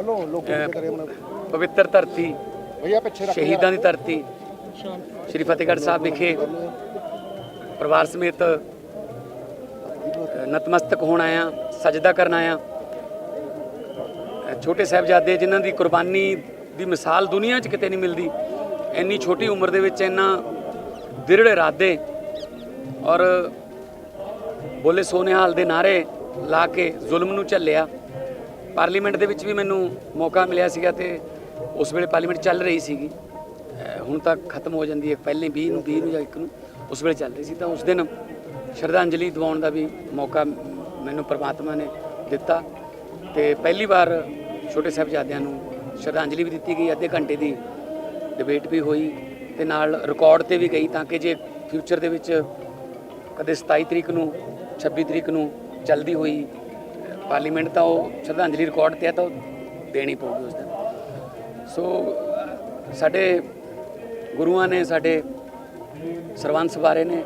ਅਹ, ਪਵਿੱਤਰ ਧਰਤੀ ਭਈਆ ਪਿੱਛੇ ਰੱਖ ਸ਼ਹੀਦਾਂ ਦੀ ਧਰਤੀ ਸ਼੍ਰੀ ਫਤਿਹਗੜ੍ਹ ਸਾਹਿਬ ਵਿਖੇ ਪਰਿਵਾਰ ਸਮੇਤ ਅ, ਨਤਮਸਤਕ ਹੋਣ ਆਇਆ ਸਜਦਾ ਕਰਨ ਆਇਆ। ਅ, ਛੋਟੇ ਸਾਹਿਬਜ਼ਾਦੇ ਜਿਨ੍ਹਾਂ ਦੀ ਕੁਰਬਾਨੀ ਦੀ ਮਿਸਾਲ ਦੁਨੀਆ 'ਚ ਕਿਤੇ ਨਹੀਂ ਮਿਲਦੀ ਇੰਨੀ ਛੋਟੀ ਉਮਰ ਦੇ ਵਿੱਚ ਇੰਨਾ ਦ੍ਰਿੜ ਇਰਾਦੇ ਔਰ ਬੋਲੇ ਸੋਨਿਹਾਲ ਦੇ ਨਾਰੇ ਲਾ ਕੇ ਜ਼ੁਲਮ ਨੂੰ ਝੱਲਿਆ। ਪਾਰਲੀਮੈਂਟ ਦੇ ਵਿੱਚ ਵੀ ਮੈਨੂੰ ਮੌਕਾ ਮਿਲਿਆ ਸੀਗਾ ਤੇ ਉਸ ਵੇਲੇ ਪਾਰਲੀਮੈਂਟ ਚੱਲ ਰਹੀ ਸੀਗੀ। ਹੁਣ ਤਾਂ ਖਤਮ ਹੋ ਜਾਂਦੀ ਹੈ, ਪਹਿਲੇ 20 ਨੂੰ 20 ਨੂੰ ਜਾਂ 1 ਨੂੰ, ਉਸ ਵੇਲੇ ਚੱਲ ਰਹੀ ਸੀ। ਤਾਂ ਉਸ ਦਿਨ ਸ਼ਰਧਾਂਜਲੀ ਦਿਵਾਉਣ ਦਾ ਵੀ ਮੌਕਾ ਮੈਨੂੰ ਪ੍ਰਮਾਤਮਾ ਨੇ ਦਿੱਤਾ ਤੇ ਪਹਿਲੀ ਵਾਰ ਛੋਟੇ ਸਾਹਿਬਜ਼ਾਦਿਆਂ ਨੂੰ ਸ਼ਰਧਾਂਜਲੀ ਵੀ ਦਿੱਤੀ ਗਈ। ਅੱਧੇ ਘੰਟੇ ਦੀ ਡਿਬੇਟ ਵੀ ਹੋਈ ਤੇ ਨਾਲ ਰਿਕਾਰਡ ਤੇ ਵੀ ਗਈ ਤਾਂ ਕਿ ਜੇ ਫਿਊਚਰ ਦੇ ਵਿੱਚ ਕਦੇ 27 ਤਰੀਕ ਨੂੰ 26 ਤਰੀਕ ਨੂੰ ਚਲਦੀ ਹੋਈ ਪਾਰਲੀਮੈਂਟ ਤਾਂ ਉਹ ਸ਼ਰਧਾਂਜਲੀ ਰਿਕਾਰਡ ਤੇ ਆ ਤਾਂ ਉਹ ਦੇਣੀ ਪਊਗੀ ਉਸ ਦਿਨ। ਸੋ, ਸਾਡੇ ਗੁਰੂਆਂ ਨੇ, ਸਾਡੇ ਸਰਵੰਸ ਬਾਰੇ ਨੇ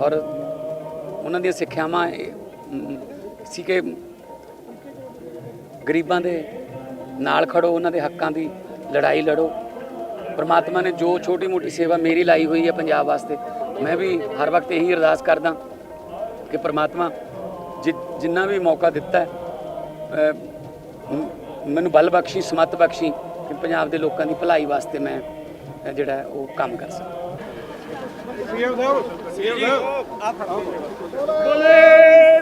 ਔਰ ਉਹਨਾਂ ਦੀਆਂ ਸਿੱਖਿਆਵਾਂ ਸੀ ਕਿ ਗਰੀਬਾਂ ਦੇ ਨਾਲ ਖੜੋ, ਉਹਨਾਂ ਦੇ ਹੱਕਾਂ ਦੀ ਲੜਾਈ ਲੜੋ। ਪਰਮਾਤਮਾ ਨੇ ਜੋ ਛੋਟੀ ਮੋਟੀ ਸੇਵਾ ਮੇਰੀ ਲਾਈ ਹੋਈ ਹੈ ਪੰਜਾਬ ਵਾਸਤੇ, ਮੈਂ ਵੀ ਹਰ ਵਕਤ ਇਹੀ ਅਰਦਾਸ ਕਰਦਾ ਕਿ ਪਰਮਾਤਮਾ ਜਿੰਨਾ ਵੀ ਮੌਕਾ ਦਿੱਤਾ ਮੈਨੂੰ ਬਲ ਬਖਸ਼ੀ ਸਮਤ ਬਖਸ਼ੀ ਕਿ ਪੰਜਾਬ ਦੇ ਲੋਕਾਂ ਦੀ ਭਲਾਈ ਵਾਸਤੇ ਮੈਂ ਜਿਹੜਾ ਉਹ ਕੰਮ ਕਰ ਸਕਾਂ ਬੋਲੇ ਸੋ ਨਿਹਾਲ